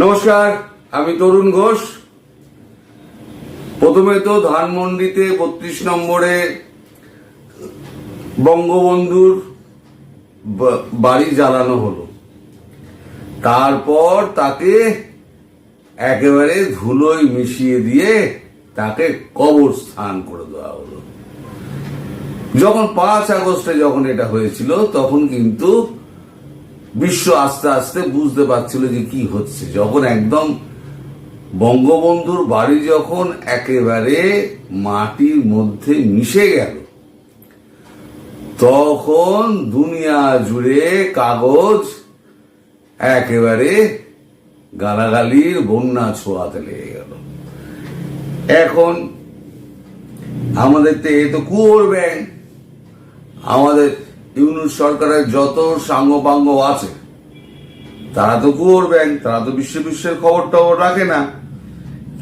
নমস্কার, আমি তরুণ ঘোষ। প্রথমে তো ধানমন্ডিতে বত্রিশ নম্বরে বঙ্গবন্ধুর বাড়ি জ্বালানো হলো। তারপর তাকে একেবারে ধুলোয় মিশিয়ে দিয়ে তাকে কবর স্থান করে দেওয়া হলো। যখন পাঁচ আগস্টে যখন এটা হয়েছিল, তখন কিন্তু বিশ্ব আস্তে আস্তে বুঝতে পারছিল যে কি হচ্ছে। যখন একদম বঙ্গবন্ধুর বাড়ি যখন একেবারে মাটির মধ্যে মিশে গেল, তখন দুনিয়া জুড়ে কাগজ একেবারে গালাগালির বন্যা ছোঁয়াতে লেগে গেল। এখন আমাদের তো এ তো কুয়োর ব্যাংক আমাদের ইউনুস সরকারের যত সাঙ্গপাঙ্গ আছে, তারা তো কুয়োর ব্যাংক তারা তো বিশ্ব বিশ্বের খবর টবর রাখে না।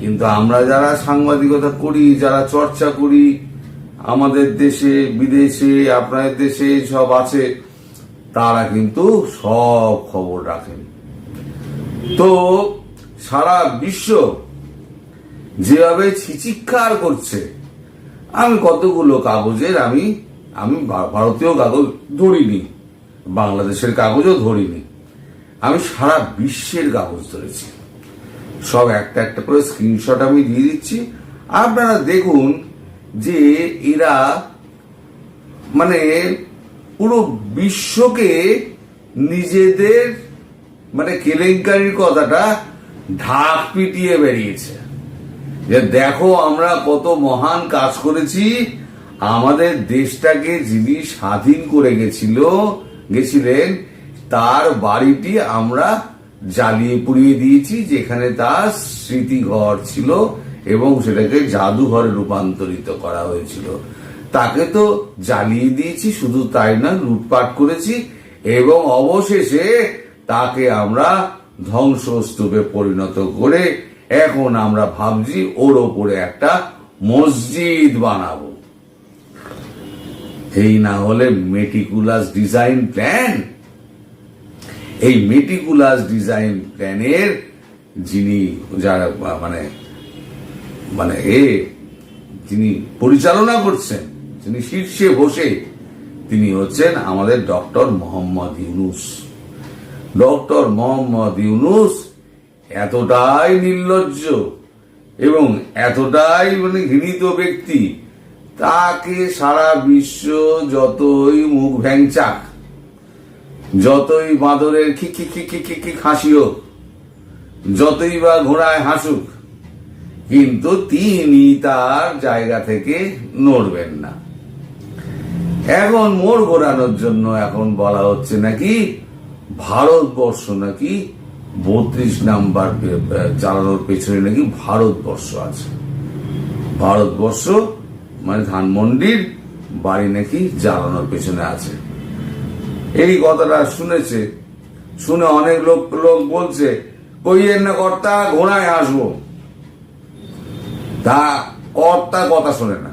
কিন্তু আমরা যারা সাংবাদিকতা করি, যারা চর্চা করি, আমাদের দেশে, বিদেশে, আপনাদের দেশে সব আছে, তারা কিন্তু সব খবর রাখেন। তো সারা বিশ্ব যেভাবে ছিচিৎকার করছে, আমি কতগুলো কাগজের আমি আমি ভারতীয় কাগজ ধরিনি, বাংলাদেশের কাগজও ধরিনি। আমি সারা বিশ্বের কাগজ ধরেছি। সব একটা একটা করে স্ক্রিনশট আমি দিয়ে দিচ্ছি। আপনারা দেখুন যে এরা মানে পুরো বিশ্বকে নিজেদের মানে কেলেঙ্কারির কথাটা ঢাক পিটিয়ে বেরিয়েছে। যে দেখো আমরা কত মহান কাজ করেছি। আমাদের দেশটাকে যিনি স্বাধীন করে গেছিল, গেছিলেন, তার বাড়িটি আমরা জ্বালিয়ে পুড়িয়ে দিয়েছি, যেখানে তার স্মৃতিঘর ছিল এবং সেটাকে জাদুঘরে রূপান্তরিত করা হয়েছিল। তাকে তো জ্বালিয়ে দিয়েছি, শুধু তাই না লুটপাট করেছি এবং অবশেষে তাকে আমরা ধ্বংসস্তূপে পরিণত করে এখন আমরা ভাবছি ওর ওপরে একটা মসজিদ বানাবো। এই না হলে মেটিকুলাস ডিজাইন প্ল্যান এই মেটিকুলাস ডিজাইন প্ল্যানের যিনি যারা মানে মানে এ, যিনি পরিচালনা করছেন, যিনি শীর্ষে বসে, তিনি হচ্ছেন আমাদের ডক্টর মোহাম্মদ ইউনুস। ডক্টর মোহাম্মদ ইউনুস এতটাই নির্লজ্জ এবং এতটাই মানে ঘৃণিত ব্যক্তি তাকে সারা বিশ্ব যতই মুখ ভ্যাংচাক যতই বাঁদরের খিকি খিকি খিকি হাসি হোক, যতই বা ঘোড়ায় হাসুক, কিন্তু তিনি তার জায়গা থেকে নড়বেন না। এখন মোড় ঘোরানোর জন্য এখন বলা হচ্ছে নাকি ভারতবর্ষ নাকি বত্রিশ নাম্বার চালানোর পেছনে নাকি ভারতবর্ষ আছে। ভারতবর্ষ মানে ধানমন্ডির বাড়ি নাকি জ্বালানোর পেছনে আছে। এই কথাটা শুনেছে, শুনে অনেক লোক লোক বলছে কইয়ের না কর্তা? ঘোড়ায় আসব তা কর্তা কথা শোনে না।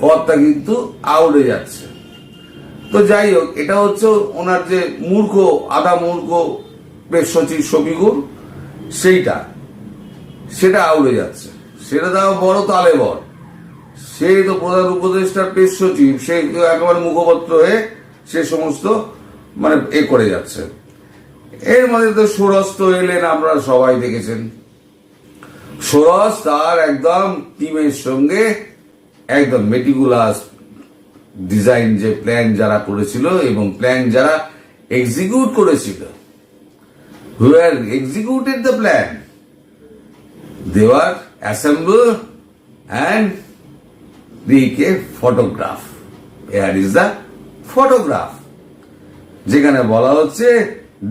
কর্তা কিন্তু আউড়ে যাচ্ছে। তো যাই হোক, এটা হচ্ছে ওনার যে মূর্খ, আধা মূর্খ বেশ সচিব শফিকুর, সেইটা। সেটা আউড়ে যাচ্ছে। সেটা তাও বড় তালে বর সে তো প্রধান উপদেষ্টার পেশ সচিব, সে একেবারে মুখপত্র হয়ে সে সমস্ত মানে এ করে যাচ্ছে। এর মধ্যে তো সুরস্ত এলেন, আপনারা সবাই দেখেছেন। সুরজ তার একদম টিমের সঙ্গে একদম মেটিকুলাস ডিজাইন যে প্ল্যান যারা করেছিল এবং প্ল্যান যারা এক্সিকিউট করেছিল। Who are executed the plan were assembled and a photograph. Here is the photograph. যেখানে বলা হচ্ছে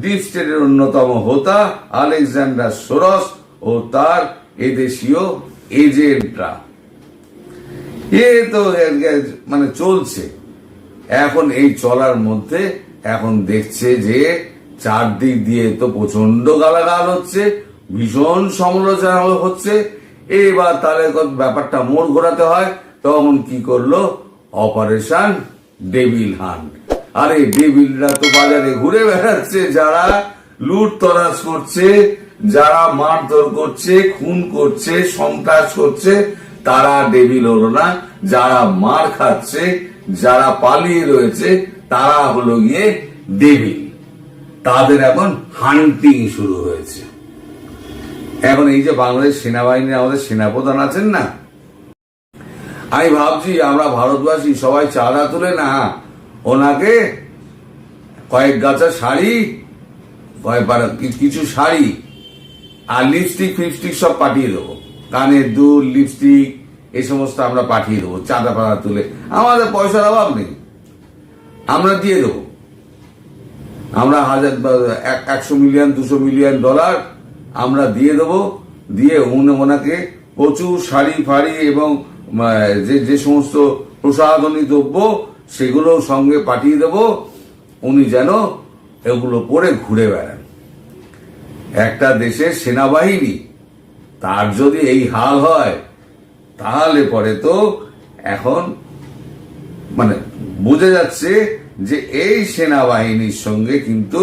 ডিপ স্টেটের অন্যতম হোতা আলেকজান্ডার সোরস ও তার এদেশীয় এজেন্টরা এ তো মানে চলছে এখন এই চলার মধ্যে এখন দেখছে যে চারদিক দিয়ে তো প্রচণ্ড গালাগাল হচ্ছে, ভীষণ সমালোচনা হচ্ছে এবার তাহলে ব্যাপারটা মোড় ঘোরাতে হয় তখন কি করল? Operation devil hunt. আরে ডেভিলরা তো বাজারে ঘুরে বেড়াচ্ছে, যারা লুট তরাজ করছে, যারা মারধর করছে, খুন করছে, সন্ত্রাস করছে, তারা ডেভিল হলো না। যারা মার খাচ্ছে, যারা পালিয়ে রয়েছে, তারা হলো গিয়ে ডেভিল। তাদের এখন হান্টিং শুরু হয়েছে। এখন এই যে বাংলাদেশ সেনাবাহিনীর আমাদের সেনাপ্রধান আছেন না আমি ভাবছি আমরা ভারতবাসী সবাই চাঁদা তুলে না, ওনাকে কয়েক গাছা শাড়ি কিছু শাড়ি আর লিপস্টিক ফিপস্টিক সব পাঠিয়ে দেবো। কানের দুল লিপস্টিক এই সমস্ত আমরা পাঠিয়ে দেবো, চাঁদা পাড়া তুলে। আমাদের পয়সার অভাব নেই। আমরা দিয়ে দেবো। আমরা হাজার এক- একশো মিলিয়ন দুশো মিলিয়ন ডলার আমরা দিয়ে দেবো। দিয়ে ওনাকে প্রচুর শাড়ি, ফাড়ি এবং যে যে সমস্ত প্রসাধনী দ্রব্য সেগুলো সঙ্গে পাঠিয়ে দেব, উনি যেন এগুলো পরে ঘুরে বেড়ান। একটা দেশের সেনাবাহিনী, তার যদি এই হাল হয়, তাহলে পরে তো এখন মানে বোঝা যাচ্ছে যে এই সেনাবাহিনীর সঙ্গে কিন্তু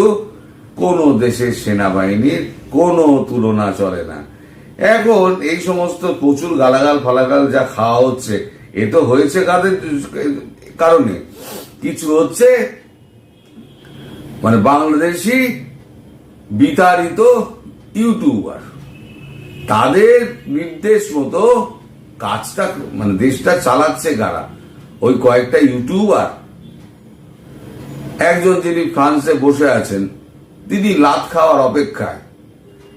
কোন দেশের সেনাবাহিনীর কোনো তুলনা চলে না। এখন এই সমস্ত প্রচুর গালাগাল, ফালাগাল যা খাওয়া হচ্ছে, এ তো হয়েছে কাদের কারণে? কিছু হচ্ছে মানে বাংলাদেশি বিতাড়িত ইউটিউবার। তাদের নির্দেশ মতো কাজটা মানে দেশটা চালাচ্ছে কারা? ওই কয়েকটা ইউটিউবার। একজন যিনি ফ্রান্সে বসে আছেন, তিনি লাত খাওয়ার অপেক্ষায়।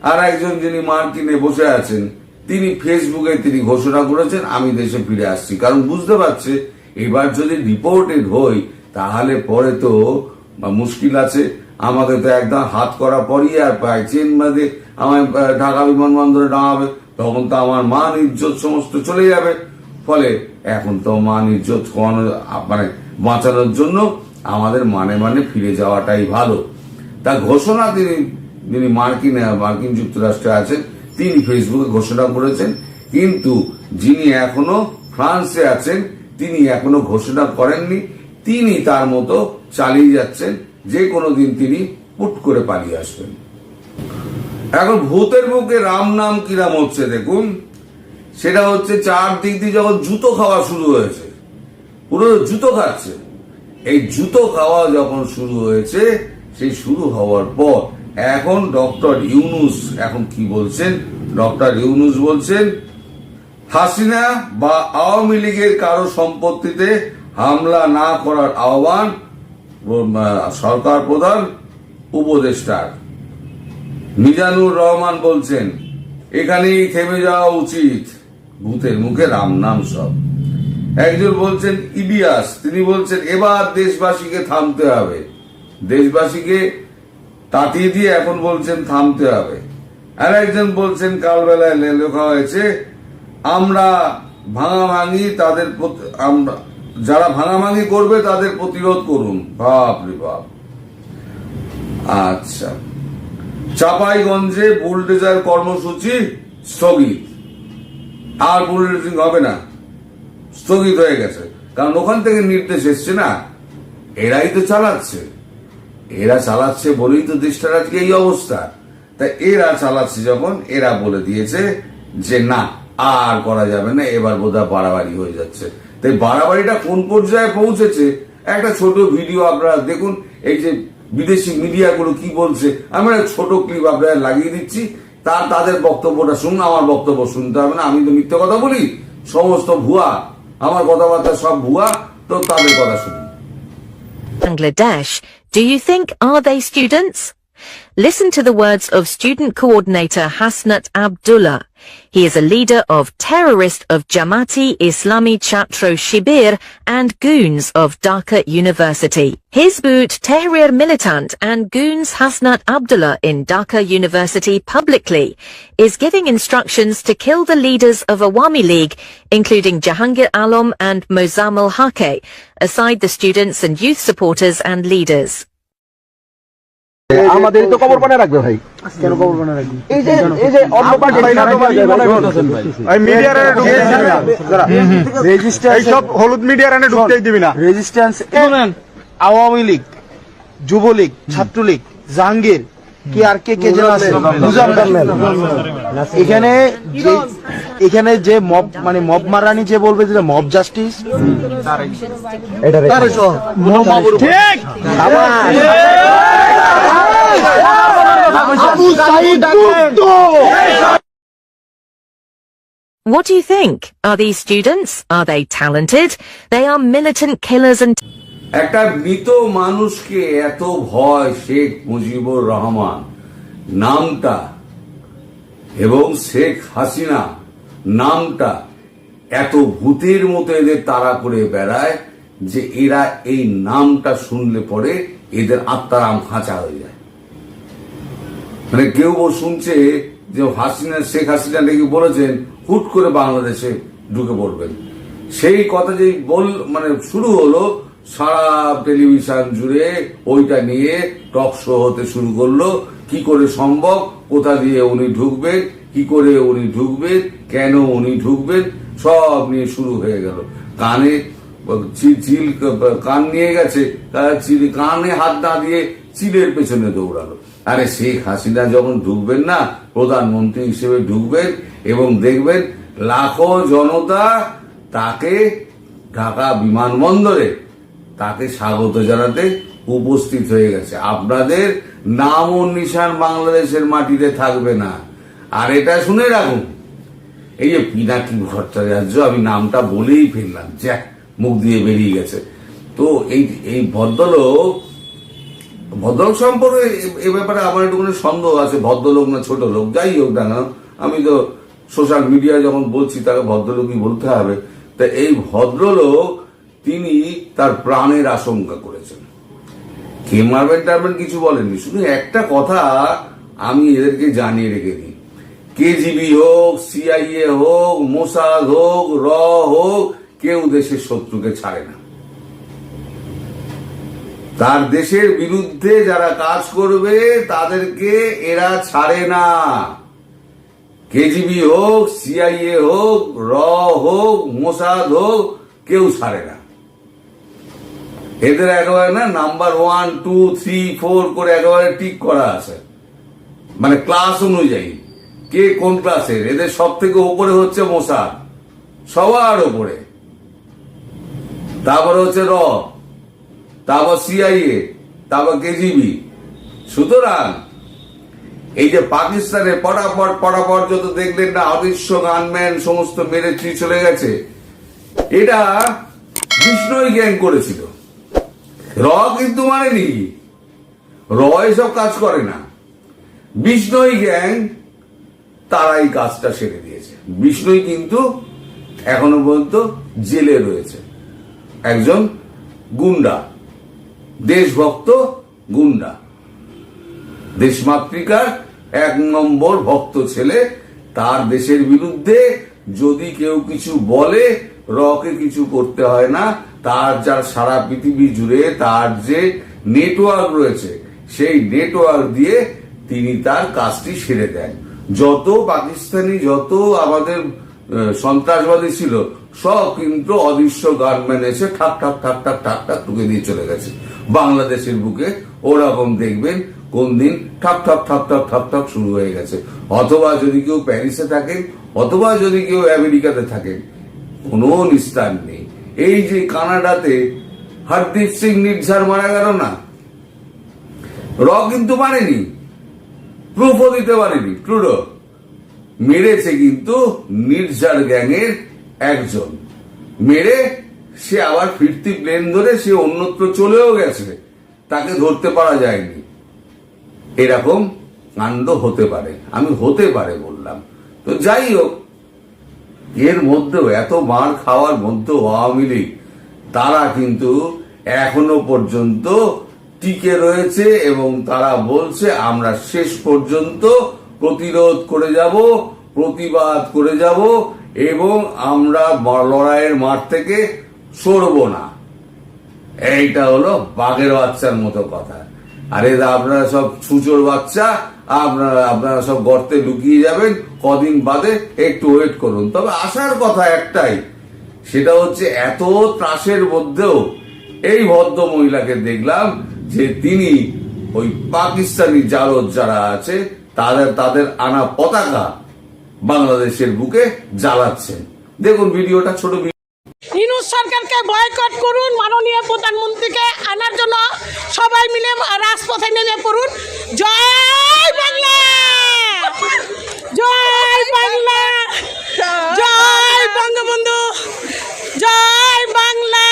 আর একজন যিনি মার্কিনে বসে আছেন, তিনি ফেসবুকে তিনি ঘোষণা করেছেন, আমি দেশে ফিরে আসছি। কারণ বুঝতে পারছে, এবার যদি রিপোর্টেড হই, তাহলে পরে তো মুশকিল আছে। আমাকে তো একদম হাত করা পরই আর পায় চেন বাঁধে আমায় ঢাকা বিমানবন্দরে নামাবে। তখন তো আমার মান ইজ্জত সমস্ত চলে যাবে। ফলে এখন তো মান ইজ্জত কমানো মানে বাঁচানোর জন্য আমাদের মানে মানে ফিরে যাওয়াটাই ভালো। তা ঘোষণা তিনি যিনি মার্কিন মার্কিন যুক্তরাষ্ট্রে আছেন, তিনি ফেসবুকে ঘোষণা করেছেন। কিন্তু যিনি এখনও ফ্রান্সে আছেন, তিনি এখনও ঘোষণা করেননি। তিনি তার মতো চালিয়ে যাচ্ছেন, যে কোনো দিন তিনি পুট করে পালিয়ে আসবেন। এখন ভূতের মুখে রাম নাম কিরাম হচ্ছে, দেখুন। সেটা হচ্ছে চারদিক দিয়ে যখন জুতো খাওয়া শুরু হয়েছে, পুরো জুতো খাচ্ছে। এই জুতো খাওয়া যখন শুরু হয়েছে, সেই শুরু হওয়ার পর এখন ডক্টর ইউনুস, এখন কি বলছেন? ডক্টর ইউনুস বলছেন, হাসিনা বা আওয়ামী লীগের কারও সম্পত্তিতে হামলা না করার আহ্বান সরকার প্রধান, উপদেষ্টার। মিজানুর রহমান বলছেন, এখানেই থেমে যাওয়া উচিত। ভূতের মুখে রাম নাম সব। একজন বলছেন, ইবিয়াস। তিনি বলছেন, এবার দেশবাসীকে থামতে হবে। দেশবাসীকে তাতিয়ে দিয়ে এখন বলছেন থামতে হবে। আর একজন বলছেন, কালবেলায় লেখা হয়েছে। আমরা ভাঙা ভাঙি তাদের আমরা, যারা ভাঙাভাঙি করবে তাদের প্রতিরোধ করুন। বাপ রে বাপ। আচ্ছা। চাপাইগঞ্জে বুলডেজার কর্মসূচি স্থগিত। আর বুলডেজিং হবে না। স্থগিত হয়ে গেছে। কারণ ওখান থেকে নির্দেশ এসছে না। এরাই তো চালাচ্ছে। এরা চালাচ্ছে বলেই তো দেশটার আজকে এই অবস্থা। তাই এরা চালাচ্ছে যখন এরা বলে দিয়েছে যে না আর করা যাবে না এবার বোধহয় বাড়াবাড়ি হয়ে যাচ্ছে। তাই বাড়াবাড়িটা কোন পর্যায়ে পৌঁছেছে? একটা ছোট ভিডিও আপনারা দেখুন এই যে বিদেশি মিডিয়াগুলো কি বলছে। আমরা একটা ছোট ক্লিপ আপনারা লাগিয়ে দিচ্ছি তার তাদের বক্তব্যটা শুনুন আমার বক্তব্য শুনতে হবে না আমি তো মিথ্যে কথা বলি। সমস্ত ভুয়া আমার কথাবার্তা সব ভুয়া তো তাদের কথা শুনুন। Bangladesh, do you think are they students? Listen to the words of student coordinator Hasnat Abdullah. He is a leader of terrorist of Jamati Islami Chatro Shibir and goons of Dhaka University. Hizbut Tahrir militant and goons Hasnat Abdullah in Dhaka University publicly is giving instructions to kill the leaders of Awami League, including Jahangir Alam and Mozammel Hake, aside the students and youth supporters and leaders. আমাদের তো কবর বানায় রাখবে ভাই। কেন কবর বানা রাখবি? এই যে এই যে অন্য পার্টি মিডিয়ার এইসব হলুদ মিডিয়ার এনে ঢুকতেই দিবি না। রেজিস্ট্যান্স আওয়ামী লীগ যুবলীগ ছাত্রলীগ জাহাঙ্গীর কে আর কে কে যেন আছে মুজাম্মেল এখানে যে এখানে যে মব মানে মব মারানি যে বলবে যে মব জাস্টিস এটা ঠিক Abu Saeed What do you think? Are these students? Are they talented? They are militant killers and একটা মৃত মানুষকে এত ভয় শেখ মুজিবুর রহমান নামটা এবং শেখ হাসিনা নামটা এত ভূতের মতো এদের তাড়া করে বেড়ায় যে এরা এই নামটা শুনলে পরে এদের আত্মারাম খাঁচা হয়ে যায়। মানে কেউ শুনছে যে হাসিনা, শেখ হাসিনা নাকি বলেছেন, হুট করে বাংলাদেশে ঢুকে পড়বেন। সেই কথা যেই বল মানে শুরু হলো সারা টেলিভিশন জুড়ে ওইটা নিয়ে টক শো হতে শুরু করল। কি করে সম্ভব? কোথা দিয়ে উনি ঢুকবেন? কি করে উনি ঢুকবেন? কেন উনি ঢুকবেন? সব নিয়ে শুরু হয়ে গেল। কানে চিল কান নিয়ে গেছে। তারা কানে হাত না দিয়ে চিলের পেছনে দৌড়ালো। আরে শেখ হাসিনা যখন ঢুকবেন না, প্রধানমন্ত্রী হিসেবে ঢুকবেন এবং দেখবেন লাখো জনতা তাকে ঢাকা বিমানবন্দরে তাকে স্বাগত জানাতে উপস্থিত হয়ে গেছে। আপনাদের নাম ও নিশান বাংলাদেশের মাটিতে থাকবে না। আর এটা শুনে রাখুন, এই যে পিনাকি ভট্টাচার্য, আমি নামটা বলেই ফেললাম জ্যাক মুখ দিয়ে বেরিয়ে গেছে। তো এই এই ভদ্রলোক ভদ্রলোক সম্পর্কে এ- ব্যাপারে আমার একটুখানি সন্দেহ আছে, ভদ্রলোক না ছোট লোক, যাই হোক না আমি তো সোশ্যাল মিডিয়ায় যখন বলছি তাকে ভদ্রলোকই বলতে হবে। তা এই ভদ্রলোক তিনি তার প্রাণের আশঙ্কা করেছেন। কে মারবেন টারবেন কিছু বলেননি। শুধু একটা কথা আমি এদেরকে জানিয়ে রেখে দিই। কেজিবি হোক, সিআইএ হোক, মোসাদ হোক, র হোক, কেউ দেশের শত্রুকে ছাড়ে না। তার দেশের বিরুদ্ধে যারা কাজ করবে, তাদেরকে এরা ছাড়ে না। কেজিবি হোক, সিআইএ হোক, র হোক, মোসাদ হোক, কেউ ছাড়ে না। এদের একেবারে না number one two three four করে একেবারে টিক করা আছে। মানে ক্লাস অনুযায়ী। কে কোন ক্লাসের এদের সব থেকে উপরে হচ্ছে মোসাদ সবার উপরে। তারপরে হচ্ছে র। তারপর সিআইএ তারপর কেজিবি সুতরাং, এই যে পাকিস্তানে পটাপট পটাপট যত দেখলেন না, অদৃশ্য গানম্যান সমস্ত মেরে চলে গেছে। এটা বিষ্ণুই গ্যাং করেছিল। র কিন্তু মানেনি র এসব কাজ করে না। বিষ্ণুই গ্যাং তারা এই কাজটা সেরে দিয়েছে। বিষ্ণুই কিন্তু এখনও পর্যন্ত জেলে রয়েছে। একজন গুন্ডা, দেশভক্ত গুন্ডা। দেশমাতৃকার এক নম্বর ভক্ত ছেলে, তার দেশের বিরুদ্ধে যদি কেউ কিছু বলে রকে কিছু করতে হয় না তার যার সারা পৃথিবী জুড়ে তার যে নেটওয়ার্ক রয়েছে, সেই নেটওয়ার্ক দিয়ে তিনি তার কাজটি সেরে দেন। যত পাকিস্তানি, যত আমাদের সন্ত্রাসবাদী ছিল, সব কিন্তু অদৃশ্য গানম্যান এসে ঠাক ঠাক ঠাক ঠাক ঠাক ঠাক টুকে দিয়ে চলে গেছে। বাংলাদেশের বুকে ওরকম দেখবেন কোন দিন ঠাক ঠাক ঠাক ঠাক ঠাক ঠাক শুরু হয়ে গেছে। অথবা যদি কেউ প্যারিসে থাকেন, অথবা যদি কেউ আমেরিকাতে থাকেন, কোনো নিস্তার নেই। এই যে কানাডাতে হরদীপ সিং নির্ঝার মারা গেল না? র কিন্তু মারেনি। প্রুফও দিতে পারেনি। ট্রুডো মেরেছে কিন্তু নির্জার গ্যাংয়ের একজন। মেরে সে আবার ফিরতি প্লেন ধরে সে অন্যত্র চলেও গেছে। তাকে ধরতে পারা যায়নি। এরকম কাণ্ড হতে পারে। আমি হতে পারে বললাম। তো যাই হোক এর মধ্যেও, এত মার খাওয়ার মধ্যেও আওয়ামী লীগ, তারা কিন্তু এখনও পর্যন্ত টিকে রয়েছে এবং তারা বলছে, আমরা শেষ পর্যন্ত প্রতিরোধ করে যাব, প্রতিবাদ করে যাব এবং আমরা লড়াইয়ের মাঠ থেকে সরব না। এইটা হলো বাঘের বাচ্চার মতো কথা। আরে, আপনারা সব ছুচোর বাচ্চা, আপনারা আপনারা সব গর্তে লুকিয়ে যাবেন কদিন বাদে একটু ওয়েট করুন। তবে আসার কথা একটাই, সেটা হচ্ছে এত ত্রাসের মধ্যেও এই ভদ্র মহিলাকে দেখলাম যে তিনি ওই পাকিস্তানি জারদ যারা আছে, তাদের তাদের আনা পতাকা বাংলাদেশের বুকে জ্বালাচ্ছেন দেখুন ভিডিওটা, ছোট সরকারকে বয়কট করুন, মাননীয় প্রধানমন্ত্রীকে আনার জন্য সবাই মিলে রাজপথে নেমে পড়ুন। জয় বাংলা! জয় বাংলা, জয় বঙ্গবন্ধু, জয় বাংলা।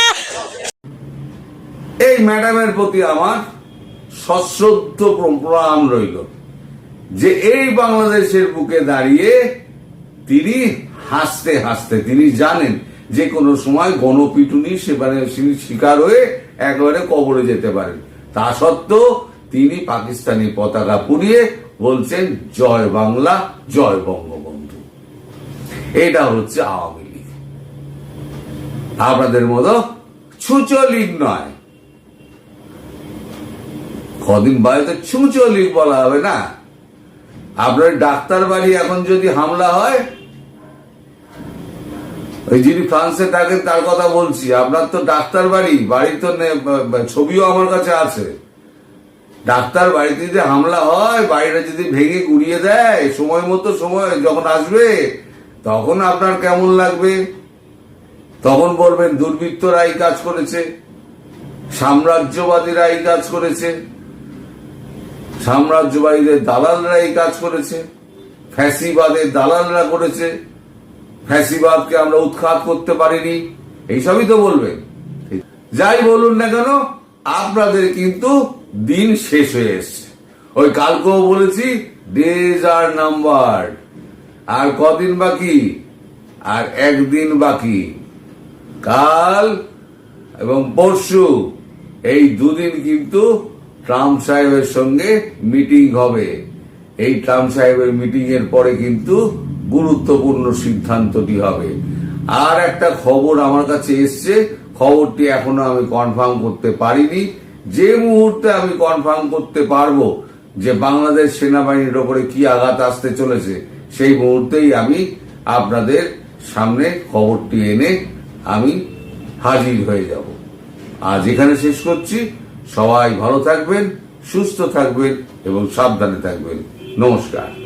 এই ম্যাডামের প্রতি আমার সশ্রদ্ধ প্রণাম রইল যে এই বাংলাদেশের বুকে দাঁড়িয়ে তিনি হাসতে হাসতে, তিনি জানেন যে কোনো সময় গণপিটুনি সেখানে তিনি শিকার হয়ে একেবারে কবরে যেতে পারেন। তা সত্ত্বেও তিনি পাকিস্তানি পতাকা পুড়িয়ে বলছেন, জয় বাংলা, জয় বঙ্গবন্ধু। এটা হচ্ছে আওয়ামী লীগ। আপনাদের মতো ছুচো লীগ নয়। কদিন বাড়িতে ছুঁচো লীগ বলা হবে না। আপনার ডাক্তার বাড়ি এখন যদি হামলা হয়, ওই যিনি ফ্রান্সে থাকেন তার কথা বলছি। আপনার তো ডাক্তার বাড়ি বাড়ি তো ছবিও আমার কাছে আছে। ডাক্তার বাড়িতে যদি হামলা হয়, বাড়িটা যদি ভেঙে গুড়িয়ে দেয়, সময় মতো সময় যখন আসবে, তখন আপনার কেমন লাগবে? তখন বলবেন দুর্বৃত্তরা এই কাজ করেছে সাম্রাজ্যবাদীরা এই কাজ করেছে, সাম্রাজ্যবাদীদের দালালরা এই কাজ করেছে, ফ্যাসিবাদের দালালরা করেছে, ফ্যাসিবাদকে আমরা উৎখাত করতে পারিনি, এইসবই তো বলবেন। যাই বলুন না কেন, আপনাদের কিন্তু দিন শেষ হয়ে এসছে। ওই কালকেও বলেছি ডেজ আর নাম্বার আর কদিন বাকি? আর একদিন বাকি? কাল এবং পরশু। এই দুদিন কিন্তু ট্রাম্প সাহেবের সঙ্গে মিটিং হবে। এই ট্রাম্প সাহেবের মিটিং এর পরে কিন্তু গুরুত্বপূর্ণ সিদ্ধান্তটি হবে। আর একটা খবর আমার কাছে এসছে, খবরটি এখনও আমি কনফার্ম করতে পারিনি। যে মুহূর্তে আমি কনফার্ম করতে পারব যে বাংলাদেশ সেনাবাহিনীর ওপরে কি আঘাত আসতে চলেছে, সেই মুহূর্তেই আমি আপনাদের সামনে খবরটি এনে আমি হাজির হয়ে যাব। আজ এখানে শেষ করছি। সবাই ভালো থাকবেন, সুস্থ থাকবেন এবং সাবধানে থাকবেন। নমস্কার।